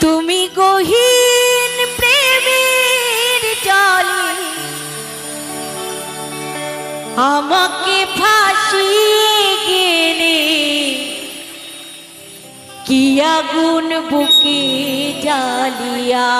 তুমি গহীন প্রেমের জলে আমাকে ফাঁসিয়ে গেলে কি আগুন বুকে জ্বালিয়া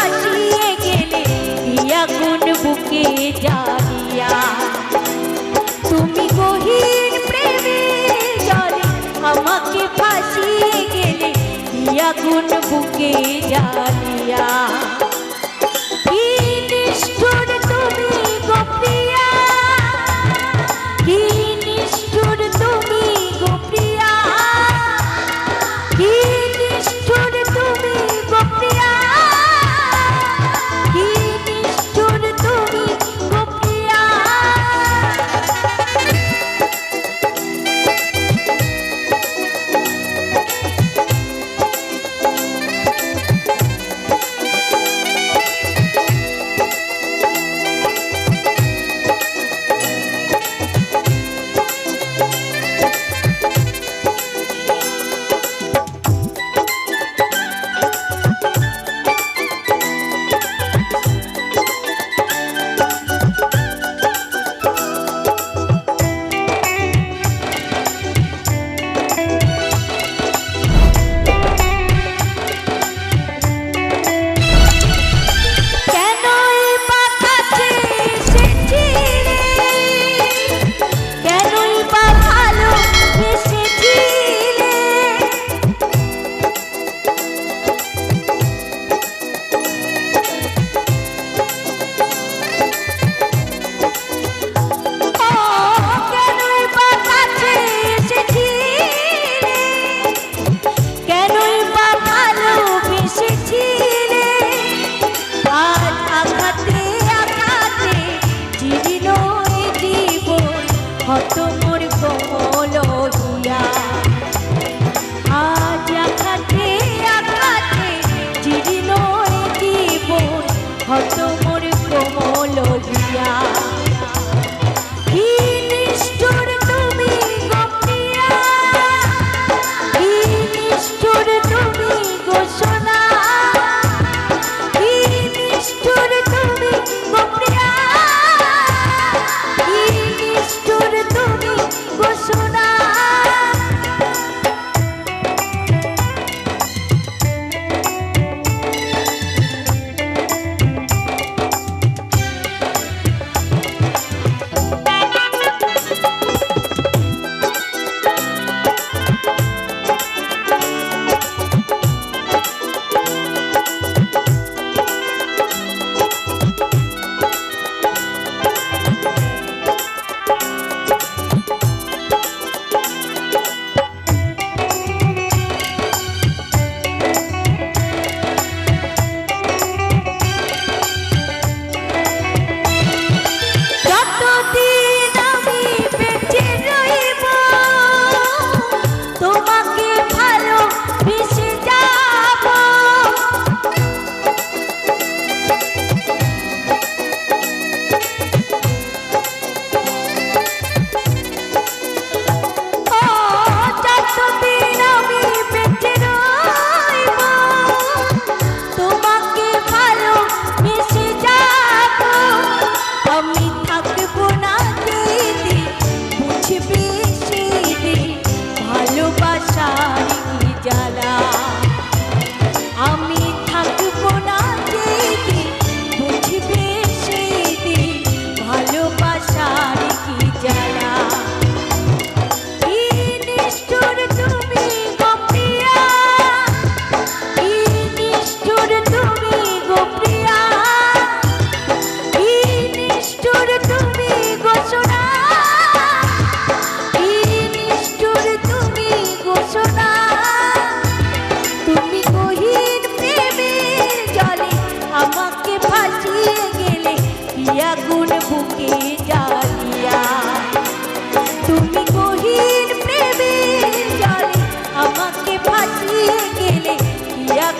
আমাকে ফাঁসিয়ে গেলে ইয়া কোন বুকে জানিয়া তুমি গহীন প্রেমের জলে আমাকে ফাঁসিয়ে গেলে ইয়া কোন বুকে জানিয়া কি নিষ্ঠুর তুমি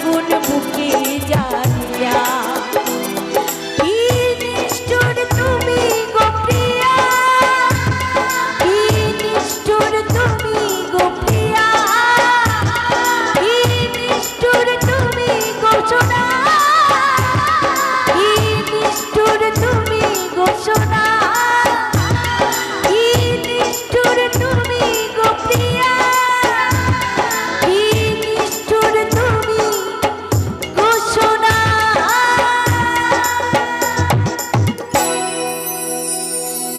un